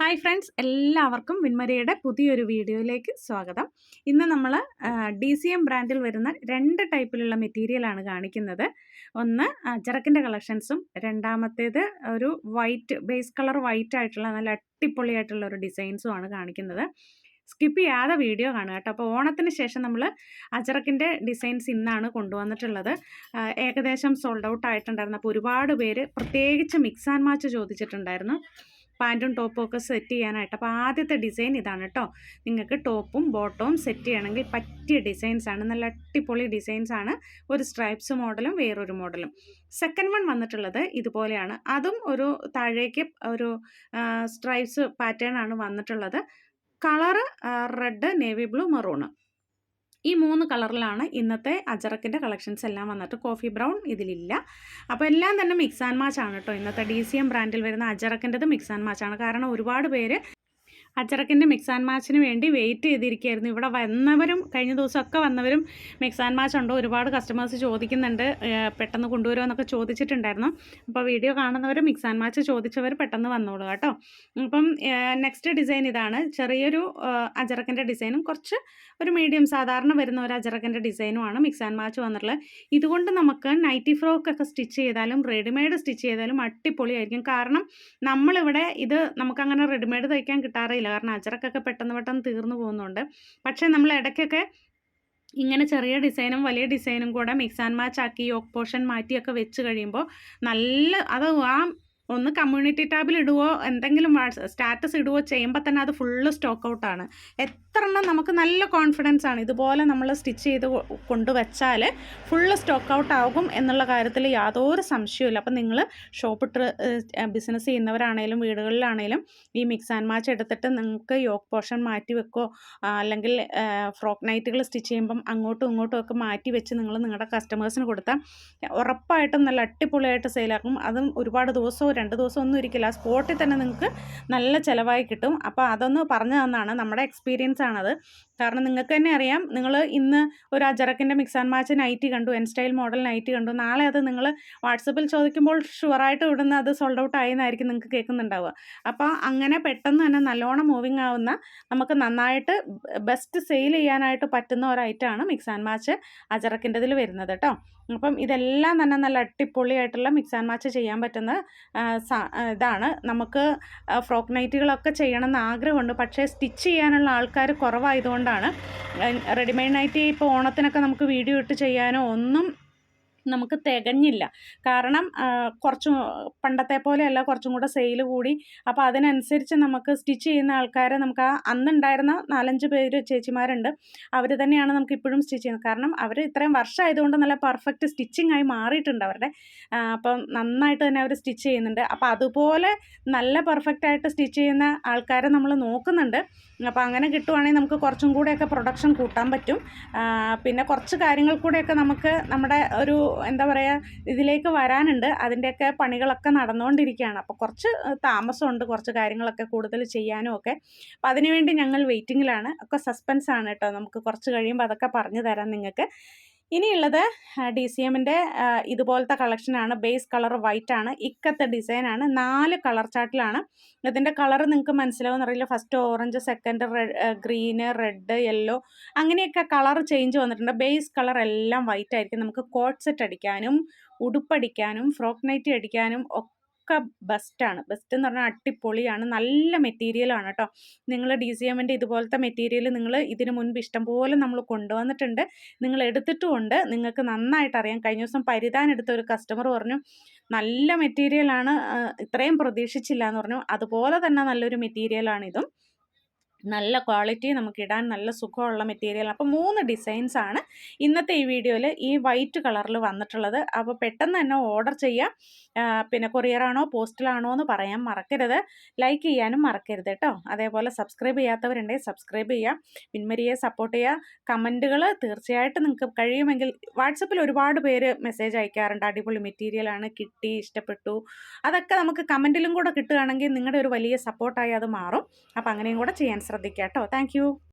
Hi friends എല്ലാവർക്കും വിൻമരയുടെ പുതിയൊരു വീഡിയോയിലേക്ക് സ്വാഗതം. ഇന്ന് നമ്മൾ ഡി സി എം ബ്രാൻഡിൽ വരുന്ന രണ്ട് ടൈപ്പിലുള്ള മെറ്റീരിയലാണ് കാണിക്കുന്നത്. ഒന്ന് അജറക്കിന്റെ കളക്ഷൻസും രണ്ടാമത്തേത് ഒരു വൈറ്റ് ബേസ് കളർ വൈറ്റ് ആയിട്ടുള്ള നല്ല അട്ടിപ്പൊളിയായിട്ടുള്ള ഒരു ഡിസൈൻസും ആണ് കാണിക്കുന്നത്. സ്കിപ്പ് ചെയ്യാതെ വീഡിയോ കാണുക കേട്ടോ. അപ്പോൾ ഓണത്തിന് ശേഷം നമ്മൾ അജറക്കിന്റെ ഡിസൈൻസ് ഇന്നാണ് കൊണ്ടുവന്നിട്ടുള്ളത്. ഏകദേശം സോൾഡ് ഔട്ട് ആയിട്ടുണ്ടായിരുന്നു. അപ്പോൾ ഒരുപാട് പേര് പ്രത്യേകിച്ച് മിക്സ് ആൻഡ് മാച്ച് ചോദിച്ചിട്ടുണ്ടായിരുന്നു. പാന്റും ടോപ്പും ഒക്കെ സെറ്റ് ചെയ്യാനായിട്ട്. അപ്പോൾ ആദ്യത്തെ ഡിസൈൻ ഇതാണ് കേട്ടോ നിങ്ങൾക്ക് ടോപ്പും ബോട്ടവും സെറ്റ് ചെയ്യണമെങ്കിൽ പറ്റിയ ഡിസൈൻസ് ആണ്. നല്ല അടിപൊളി ഡിസൈൻസ് ആണ്. ഒരു സ്ട്രൈപ്സ് മോഡലും വേറൊരു മോഡലും. സെക്കൻഡ് വൺ വന്നിട്ടുള്ളത് ഇതുപോലെയാണ്. അതും ഒരു താഴേക്ക് ഒരു സ്ട്രൈപ്സ് പാറ്റേൺ ആണ് വന്നിട്ടുള്ളത്. Colour red navy blue maroon ഈ മൂന്ന് കളറിലാണ് ഇന്നത്തെ അജറക്കിന്റെ കളക്ഷൻസ് എല്ലാം വന്നിട്ട് കോഫി ബ്രൗൺ ഇതിലില്ല. അപ്പോൾ എല്ലാം തന്നെ മിക്സ് ആൻഡ് മാച്ച് ആണ് കേട്ടോ ഇന്നത്തെ ഡി സി എം ബ്രാൻഡിൽ വരുന്ന അജറക്കിന്റെത് മിക്സ് ആൻഡ് മാച്ച് ആണ്. കാരണം ഒരുപാട് പേര് അച്ചറക്കിന്റെ മിക്സ് ആൻഡ് മാച്ചിന് വേണ്ടി വെയിറ്റ് ചെയ്തിരിക്കുകയായിരുന്നു. ഇവിടെ വന്നവരും കഴിഞ്ഞ ദിവസമൊക്കെ വന്നവരും മിക്സ് ആൻഡ് മാച്ച് ഉണ്ടോ ഒരുപാട് കസ്റ്റമേഴ്സ് ചോദിക്കുന്നുണ്ട്. പെട്ടെന്ന് കൊണ്ടുവരുമോ എന്നൊക്കെ ചോദിച്ചിട്ടുണ്ടായിരുന്നു. അപ്പോൾ വീഡിയോ കാണുന്നവർ മിക്സ് ആൻഡ് മാച്ച് ചോദിച്ചവർ പെട്ടെന്ന് വന്നോളൂ കേട്ടോ. അപ്പം നെക്സ്റ്റ് ഡിസൈൻ ഇതാണ്. ചെറിയൊരു അജറക്കിന്റെ ഡിസൈനും കുറച്ച് ഒരു മീഡിയം സാധാരണ വരുന്ന ഒരു അജറക്കിന്റെ ഡിസൈനുമാണ് മിക്സ് ആൻഡ് മാച്ച് വന്നിട്ടുള്ളത്. ഇതുകൊണ്ട് നമുക്ക് നൈറ്റി ഫ്രോക്ക് ഒക്കെ സ്റ്റിച്ച് ചെയ്താലും റെഡിമെയ്ഡ് സ്റ്റിച്ച് ചെയ്താലും അടിപൊളിയായിരിക്കും. കാരണം നമ്മളിവിടെ ഇത് നമുക്കങ്ങനെ റെഡിമെയ്ഡ് തയ്ക്കാൻ കിട്ടാറില്ല കാരണം അജറക്കൊക്കെ പെട്ടെന്ന് പെട്ടെന്ന് തീർന്നു പോകുന്നുണ്ട്. പക്ഷേ നമ്മൾ ഇടയ്ക്കൊക്കെ ഇങ്ങനെ ചെറിയ ഡിസൈനും വലിയ ഡിസൈനും കൂടെ മിക്സ് ആൻഡ് മാച്ച് ആക്കി യോക്ക് പോർഷൻ മാറ്റിയൊക്കെ വെച്ച് കഴിയുമ്പോൾ നല്ല അത് ആ ഒന്ന് കമ്മ്യൂണിറ്റി ടാബിൽ ഇടുവോ? എന്തെങ്കിലും സ്റ്റാറ്റസ് ഇടുവോ? ചെയ്യുമ്പോൾ തന്നെ അത് ഫുള്ള് സ്റ്റോക്ക് ഔട്ടാണ് എത്ര എണ്ണം നമുക്ക് നല്ല കോൺഫിഡൻസ് ആണ് ഇതുപോലെ നമ്മൾ സ്റ്റിച്ച് ചെയ്ത് കൊണ്ടുവച്ചാൽ ഫുള്ള് സ്റ്റോക്ക് ഔട്ട് ആകും എന്നുള്ള കാര്യത്തിൽ യാതൊരു സംശയമില്ല അപ്പം നിങ്ങൾ ഷോപ്പിട്ട് ബിസിനസ് ചെയ്യുന്നവരാണേലും വീടുകളിലാണേലും ഈ മിക്സ് ആൻഡ് മാച്ച് എടുത്തിട്ട് നിങ്ങൾക്ക് യോക്ക് പോർഷൻ മാറ്റി വെക്കോ? അല്ലെങ്കിൽ ഫ്രോക്ക് നൈറ്റുകൾ സ്റ്റിച്ച് ചെയ്യുമ്പം അങ്ങോട്ടും ഇങ്ങോട്ടും ഒക്കെ മാറ്റി വെച്ച് നിങ്ങൾ നിങ്ങളുടെ കസ്റ്റമേഴ്സിന് കൊടുത്താൽ ഉറപ്പായിട്ടും നല്ല അടിപൊളിയായിട്ട് സെയിലാക്കും അതും ഒരുപാട് ദിവസവും രണ്ട് ദിവസം ഒന്നും ഇരിക്കില്ല സ്പോട്ടിൽ തന്നെ നിങ്ങൾക്ക് നല്ല ചിലവായി കിട്ടും. അപ്പോൾ അതൊന്ന് പറഞ്ഞു തന്നാണ് നമ്മുടെ എക്സ്പീരിയൻസ് ആണത്. കാരണം നിങ്ങൾക്ക് തന്നെ അറിയാം നിങ്ങൾ ഇന്ന് ഒരു അജറക്കിന്റെ മിക്സ് ആൻഡ് മാച്ച് നൈറ്റ് കണ്ടു എൻ സ്റ്റൈൽ മോഡൽ നൈറ്റ് കണ്ടു. നാളെ അത് നിങ്ങൾ വാട്സപ്പിൽ ചോദിക്കുമ്പോൾ ഷുവറായിട്ട് ഇവിടുന്ന് അത് സോൾഡ് ഔട്ട് ആയെന്നായിരിക്കും നിങ്ങൾക്ക് കേൾക്കുന്നുണ്ടാവുക. അപ്പോൾ അങ്ങനെ പെട്ടെന്ന് തന്നെ നല്ലോണം മൂവിങ് ആവുന്ന നമുക്ക് നന്നായിട്ട് ബെസ്റ്റ് സെയിൽ ചെയ്യാനായിട്ട് പറ്റുന്ന ഒരു ഐറ്റമാണ് മിക്സ് ആൻഡ് മാച്ച് അജറക്കിന്റെതിൽ വരുന്നത് കേട്ടോ അപ്പം ഇതെല്ലാം തന്നെ നല്ല അടിപൊളിയായിട്ടുള്ള മിക്സ് ആൻഡ് മാച്ച് ചെയ്യാൻ പറ്റുന്ന ഇതാണ്. നമുക്ക് ഫ്രോക്ക് നൈറ്റുകളൊക്കെ ചെയ്യണമെന്ന് ആഗ്രഹമുണ്ട്. പക്ഷേ സ്റ്റിച്ച് ചെയ്യാനുള്ള ആൾക്കാർ കുറവായതുകൊണ്ടാണ്. റെഡിമെയ്ഡ് നൈറ്റി ഇപ്പോൾ ഓണത്തിനൊക്കെ നമുക്ക് വീഡിയോ ഇട്ട് ചെയ്യാനോ ഒന്നും നമുക്ക് തികഞ്ഞില്ല. കാരണം കുറച്ച് പണ്ടത്തെ പോലെയല്ല കുറച്ചും കൂടെ സെയിൽ കൂടി. അപ്പോൾ അതിനനുസരിച്ച് നമുക്ക് സ്റ്റിച്ച് ചെയ്യുന്ന ആൾക്കാരെ നമുക്ക് ആ അന്നുണ്ടായിരുന്ന നാലഞ്ച് പേര് ചേച്ചിമാരുണ്ട്. അവർ തന്നെയാണ് നമുക്ക് ഇപ്പോഴും സ്റ്റിച്ച് ചെയ്യുന്നത്. കാരണം അവർ ഇത്രയും വർഷമായതുകൊണ്ട് നല്ല പെർഫെക്റ്റ് സ്റ്റിച്ചിങ് ആയി മാറിയിട്ടുണ്ട് അവരുടെ. അപ്പം നന്നായിട്ട് തന്നെ അവർ സ്റ്റിച്ച് ചെയ്യുന്നുണ്ട്. അപ്പോൾ അതുപോലെ നല്ല പെർഫെക്റ്റ് ആയിട്ട് സ്റ്റിച്ച് ചെയ്യുന്ന ആൾക്കാരെ നമ്മൾ നോക്കുന്നുണ്ട്. അപ്പോൾ അങ്ങനെ കിട്ടുവാണെങ്കിൽ നമുക്ക് കുറച്ചും കൂടെയൊക്കെ പ്രൊഡക്ഷൻ കൂട്ടാൻ പറ്റും. പിന്നെ കുറച്ച് കാര്യങ്ങൾ കൂടെയൊക്കെ നമുക്ക് നമ്മുടെ ഒരു എന്താ പറയുക ഇതിലേക്ക് വരാനുണ്ട്. അതിന്റെയൊക്കെ പണികളൊക്കെ നടന്നുകൊണ്ടിരിക്കുകയാണ് അപ്പോൾ കുറച്ച് താമസമുണ്ട്. കുറച്ച് കാര്യങ്ങളൊക്കെ കൂടുതൽ ചെയ്യാനും ഒക്കെ. അപ്പോൾ അതിനുവേണ്ടി ഞങ്ങൾ വെയിറ്റിങ്ങിലാണ് ഒക്കെ സസ്പെൻസ് ആണ് കേട്ടോ നമുക്ക് കുറച്ച് കഴിയുമ്പോൾ അതൊക്കെ പറഞ്ഞു തരാം നിങ്ങൾക്ക്. ഇനിയുള്ളത് ഡി സി എമ്മിന്റെ ഇതുപോലത്തെ കളക്ഷനാണ് ബേസ് കളർ വൈറ്റ് ആണ്. ഇക്കത്തെ ഡിസൈനാണ് നാല് കളർ ചാർട്ടിലാണ് ഇതിന്റെ കളർ നിങ്ങൾക്ക് മനസ്സിലാവും അറിയില്ല. First orange second red green red yellow അങ്ങനെയൊക്കെ കളർ ചേഞ്ച് വന്നിട്ടുണ്ട്. ബേസ് കളർ എല്ലാം വൈറ്റ് ആയിരിക്കും. നമുക്ക് കോട്ട് സെറ്റ് അടിക്കാനും ഉടുപ്പടിക്കാനും ഫ്രോക്ക് നൈറ്റി അടിക്കാനും ഒക്കെ ഒക്കെ ബെസ്റ്റാണ് ബെസ്റ്റ് എന്ന് പറഞ്ഞാൽ അടിപൊളിയാണ്. നല്ല മെറ്റീരിയലാണ് കേട്ടോ നിങ്ങൾ ഡി സി എമ്മിന്റെ ഇതുപോലത്തെ മെറ്റീരിയൽ നിങ്ങൾ ഇതിനു മുൻപ് ഇഷ്ടംപോലെ നമ്മൾ കൊണ്ടുവന്നിട്ടുണ്ട്. നിങ്ങൾ എടുത്തിട്ടുമുണ്ട്. നിങ്ങൾക്ക് നന്നായിട്ട് അറിയാം. കഴിഞ്ഞ ദിവസം പരിധാൻ എടുത്ത ഒരു കസ്റ്റമർ പറഞ്ഞു നല്ല മെറ്റീരിയലാണ് ഇത്രയും പ്രതീക്ഷിച്ചില്ല എന്ന് പറഞ്ഞു. അതുപോലെ തന്നെ നല്ലൊരു മെറ്റീരിയലാണ് ഇതും. നല്ല ക്വാളിറ്റി നമുക്ക് ഇടാൻ നല്ല സുഖമുള്ള മെറ്റീരിയൽ അപ്പോൾ മൂന്ന് ഡിസൈൻസ് ആണ് ഇന്നത്തെ ഈ വീഡിയോയിൽ ഈ വൈറ്റ് കളറിൽ വന്നിട്ടുള്ളത്. അപ്പോൾ പെട്ടെന്ന് തന്നെ ഓർഡർ ചെയ്യാം. പിന്നെ കൊറിയറാണോ പോസ്റ്റിലാണോ എന്ന് പറയാൻ മറക്കരുത്. ലൈക്ക് ചെയ്യാനും മറക്കരുത് കേട്ടോ അതേപോലെ സബ്സ്ക്രൈബ് ചെയ്യാത്തവരുണ്ടെങ്കിൽ സബ്സ്ക്രൈബ് ചെയ്യാം. പിന്മരിയെ സപ്പോർട്ട് ചെയ്യുക. കമന്റുകൾ തീർച്ചയായിട്ടും നിങ്ങൾക്ക് കഴിയുമെങ്കിൽ വാട്സപ്പിൽ ഒരുപാട് പേര് മെസ്സേജ് അയക്കാറുണ്ട്. അടിപൊളി മെറ്റീരിയലാണ് കിട്ടി ഇഷ്ടപ്പെട്ടു. അതൊക്കെ നമുക്ക് കമന്റിലും കൂടെ കിട്ടുകയാണെങ്കിൽ നിങ്ങളുടെ ഒരു വലിയ സപ്പോർട്ടായി അത് മാറും. അപ്പോൾ അങ്ങനെയും കൂടെ ചെയ്യാൻ ശ്രദ്ധിക്കാം കേട്ടോ. താങ്ക്